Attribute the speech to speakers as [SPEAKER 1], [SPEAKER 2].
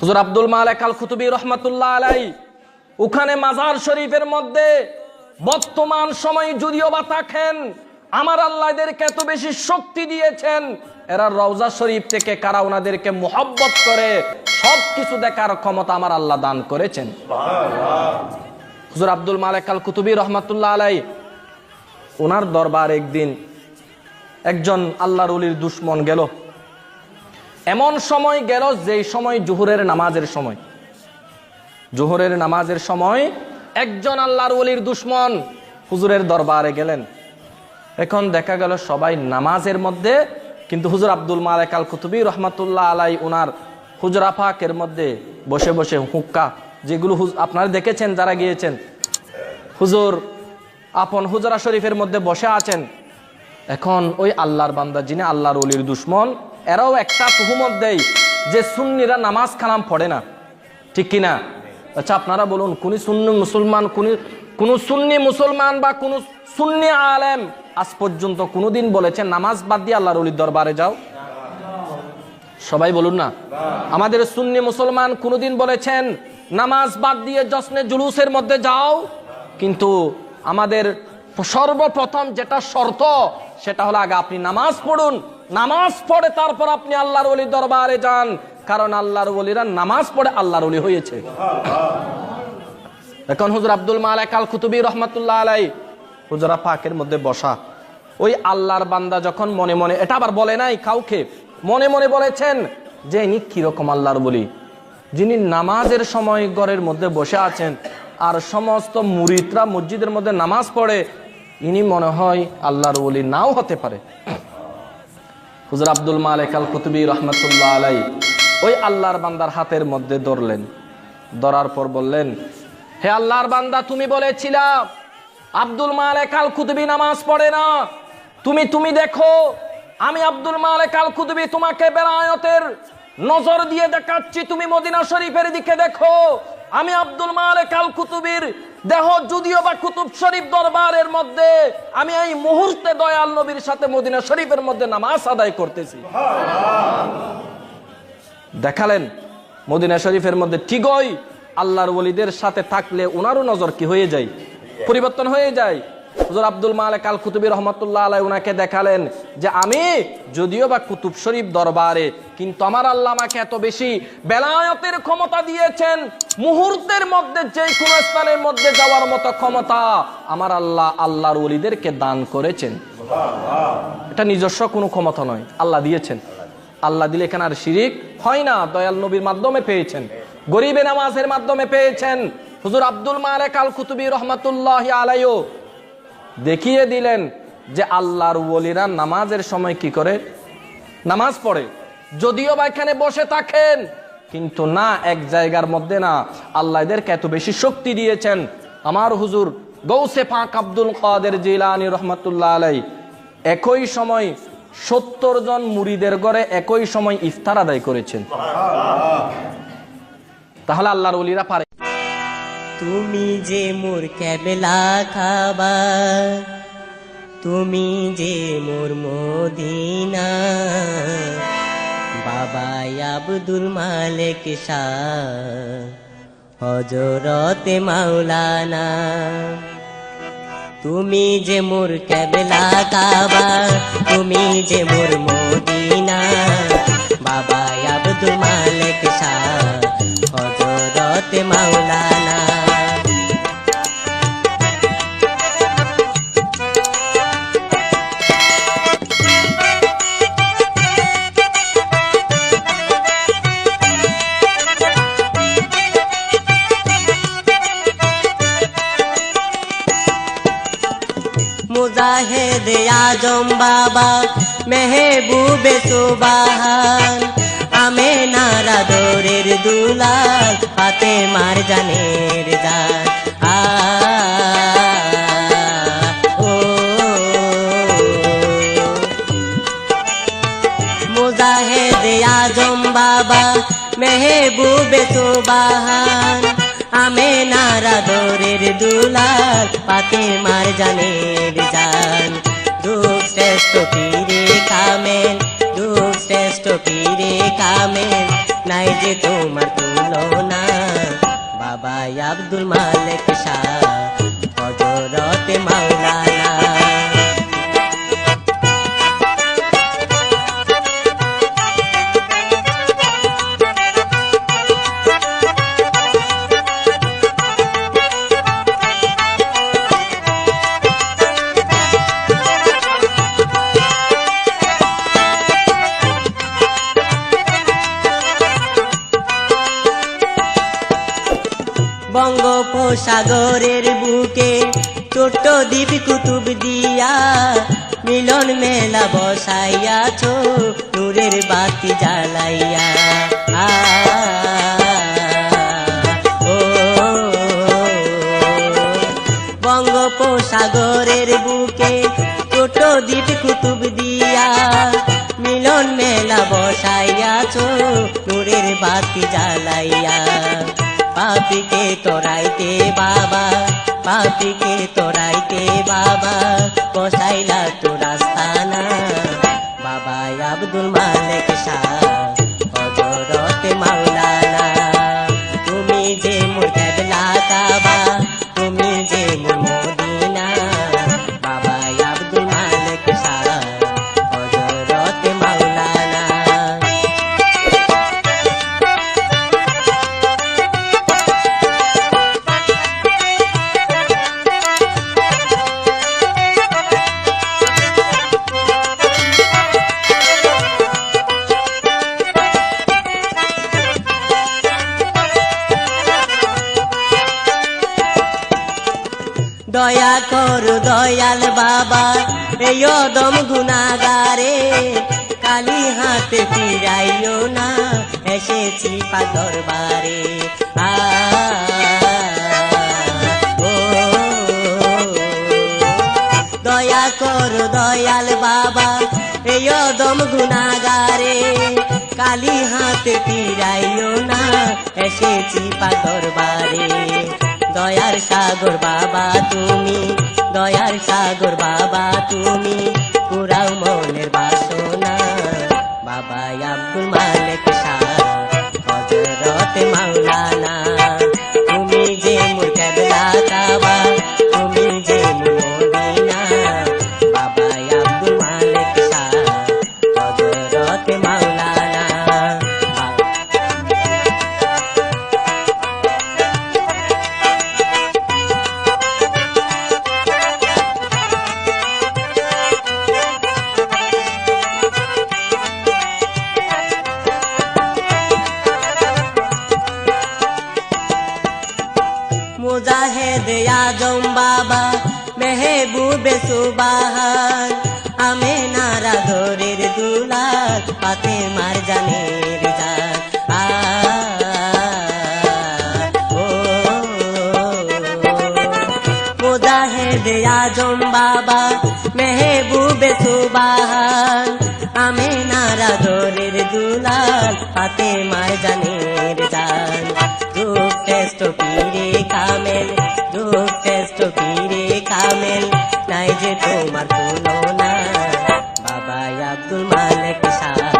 [SPEAKER 1] হুজুর আব্দুল মালেক আল কুতুবি রহমাতুল্লাহ আলাই ওখানে মাজার শরীফের মধ্যে বর্তমান সময় যদিও বা থাকেন, আমার আল্লাহ এদেরকে এত বেশি শক্তি দিয়েছেন, এরা রওজা শরীফ থেকে কারা ওনাদেরকে মোহব্বত করে সব কিছু দেখার ক্ষমতা আমার আল্লাহ দান করেছেন। হুজুর আব্দুল মালেক আল কুতুবি রহমাতুল্লাহ আলাই ওনার দরবার একদিন একজন আল্লাহর উলির দুশ্মন গেল। এমন সময় গেল যেই সময় জুহুরের নামাজের সময়। জোহরের নামাজের সময় একজন আল্লাহর ওলির দুশ্মন হুজুরের দরবারে গেলেন। এখন দেখা গেল সবাই নামাজের মধ্যে, কিন্তু হুজুর আব্দুল মালেক আল কুতুবি রহমাতুল্লাহ আলাই ওনার হুজরা পাকের মধ্যে বসে বসে হুক্কা, যেগুলো আপনারা দেখেছেন যারা গিয়েছেন। হুজুর আপন হুজরা শরীফের মধ্যে বসে আছেন। এখন ওই আল্লাহর বান্দা যিনি আল্লাহর অলির দুশ্মন এরাও একটা তুহুমত দেয় যে সুন্নিরা নামাজ কালাম পড়ে না। ঠিক কিনা আচ্ছা আপনারা বলুন, কোন সুন্নি মুসলমান, কোন কোন সুন্নি মুসলমান বা কোন সুন্নি আলেম আজ পর্যন্ত কোনোদিন বলেছেন নামাজ বাদ দিয়ে আল্লাহর অলির দরবারে যাও সবাই বলুন না। আমাদের সুন্নি মুসলমান কোনোদিন বলেছেন, নামাজ বাদ দিয়ে জশ্নে জুলুসের মধ্যে যাও কিন্তু আমাদের সর্বপ্রথম যেটা শর্ত, সেটা হলো আগে আপনি নামাজ পড়ুন নামাজ পড়ে তারপর আপনি আল্লাহর ওলি দরবারে যান। কারণ আল্লাহর ওলিরা নামাজ পড়ে আল্লাহর ওলি হয়েছে। এখন হুজুর আব্দুল মালিক আল কুতুবি রহমাতুল্লাহ আলাই হুজরা পাকের মধ্যে বসা। ওই আল্লাহর বান্দা যখন মনে মনে, এটা আবার বলে নাই কাউকে, মনে মনে বলেছেন যে ইনি কীরকম আল্লাহর বলি যিনি নামাজের সময় ঘরের মধ্যে বসে আছেন আর সমস্ত মুরিদরা মসজিদের মধ্যে নামাজ পড়ে, ইনি মনে হয় আল্লাহর বলি নাও হতে পারে। হুজুর আব্দুল মালিক আল কুতুবি রহমতুল্লাহ আলাই ওই আল্লাহর বান্দার হাতের মধ্যে ধরলেন। ধরার পর বললেন, হে আল্লাহর বান্দা, তুমি বলেছিলা, আব্দুল মালেক আল কুতুবি নামাজ পড়ে না। তুমি তুমি দেখো, আমি আব্দুল মালেক আল কুতুবি তোমাকে বেলায়তের নজর দিয়ে দেখাচ্ছি। তুমি মদিনা শরীফের দিকে দেখো আমি আব্দুল মালেক আল কুতুবির দেহ যদিও বা কুতুব শরীফ দরবারের মধ্যে, আমি এই মুহূর্তে দয়াল নবীর সাথে মদিনা শরীফের মধ্যে নামাজ আদায় করতেছি। দেখালেন, মদিনা শরীফের মধ্যে ঠিকই আল্লাহর ওলিদের সাথে থাকলে ওনারও নজর কি হয়ে যায়? পরিবর্তন হয়ে যায়। হুজুর আব্দুল মালিক আল কুতুবি রহমতুল্লাহ আলাই ওনাকে দেখালেন যে আমি যদিও বা কুতুব শরীফ দরবারে কিন্তু আমার আল্লাহ আমাকে এত বেশি বেলায়তের ক্ষমতা দিয়েছেন মুহূর্তের মধ্যে যে কোনো স্থানের মধ্যে যাওয়ার মতো ক্ষমতা আমার আল্লাহ আল্লাহর ওলিদেরকে দান করেছেন। এটা নিজস্ব কোনো ক্ষমতা নয় আল্লাহ দিয়েছেন। আল্লাহ দিলে এখানে আর শিরিক হয় না দয়াল নবীর মাধ্যমে পেয়েছেন গরিবে নামাজের মাধ্যমে পেয়েছেন। হুজুর আব্দুল মালেক আল কুতুবি রহমাতুল্লাহ আলাইও দেখিয়ে দিলেন যে আল্লাহর ওলিরা নামাজের সময় কি করে? নামাজ পড়ে। যদিও বা এখানে বসে থাকেন কিন্তু না এক জায়গার মধ্যে না। আল্লাহ এদেরকে এত বেশি শক্তি দিয়েছেন। আমার হুজুর গৌসে পাক আব্দুল কাদের জিলানি রহমতুল্লাহ আলাই একই সময় সত্তর জন মুড়িদের ঘরে একই সময় ইফতার আদায় করেছেন। তাহলে আল্লাহর ওলিরা পারে।
[SPEAKER 2] তুমি যে মোর ক্যাবেলা খাবার, তুমি যে মোর মদিনা। বাবা আব্দুল মালিক শাহ হজরতে মাওলানা। তুমি যে মোর ক্যাবেলা কাবার তুমি যে মোর মদিনা। বাবা আব্দুল মালিক শাহ হজরতে মাওলানা। মুজাহেদ আজম বাবা, মেহবুবে সুবাহান। আমে নারা দোরের দুলাল হাতে মার জানের ও, মুজাহেদ আজম বাবা, মেহবুবে সুবাহান। আমে নারা দরের দুলাল পাতে মার জানের জান। দুঃখ শ্রেষ্ঠ পীরে কামেন দুঃখ শ্রেষ্ঠ পীরে কামেন নাই যে তোমার তুলনা বাবা আব্দুল মালিক শাহ। হজরতে মাওলানা বঙ্গোপসাগরের বুকে ছোট্ট দ্বীপ কুতুব দিয়া মিলন মেলা বসাইয়াছ নূরের বাতি জ্বালাইয়া আ, ও, বঙ্গোপসাগরের বুকে ছোট দ্বীপ কুতুব দিয়া মিলন মেলা বসাইয়াছ নূরের বাতি জ্বালাইয়া পাপিকে তোরাইতে বাবা, পাপিকে তোরাইতে বাবা বসাইলা তো রাস্তা না। বাবা আব্দুল মালিক শাহ হজরতে মাওলানা। তুমি যে মোর কেবলা এই দম গুনাগারে কালি হাতে ফিরাইও না এসেছি পাগর বারে। আ, দয়া করো দয়াল বাবা এই দম গুনাগারে কালি হাতে ফিরাইও না এসেছি পাগর বারে। দয়ার সাগর বাবা তুমি দয়ার সাগর বাবা তুমি পুরাও মনের বাসনা। বাবা আব্দুল মালিক শাহ হজরত মাওলানা সুবাহান আমে নারা ধরের দুলাল, পাতে মার জান আজম বাবা, মেহবুবে আমে নারা ধরের দুলাল, পাতে মার জানের আব্দুল মালিক